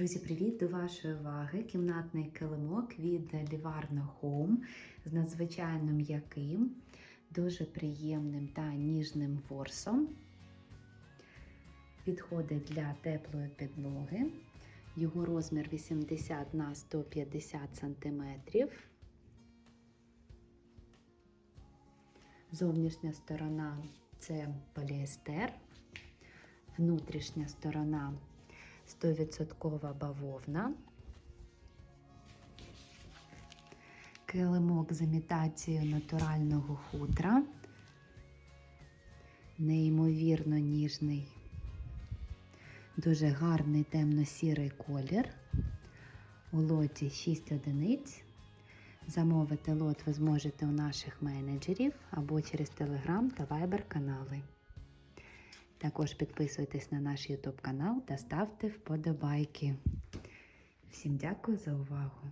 Друзі, привіт! До вашої уваги кімнатний килимок від Livarno Home з надзвичайно м'яким, дуже приємним та ніжним ворсом. Підходить для теплої підлоги. Його розмір 80 на 150 см. Зовнішня сторона це поліестер, внутрішня сторона 100% бавовна. Килимок з імітацією натурального хутра. Неймовірно ніжний, дуже гарний темно-сірий колір. У лоті 6 одиниць. Замовити лот ви зможете у наших менеджерів або через Telegram та Viber канали. Також підписуйтесь на наш YouTube канал та ставте вподобайки. Всім дякую за увагу!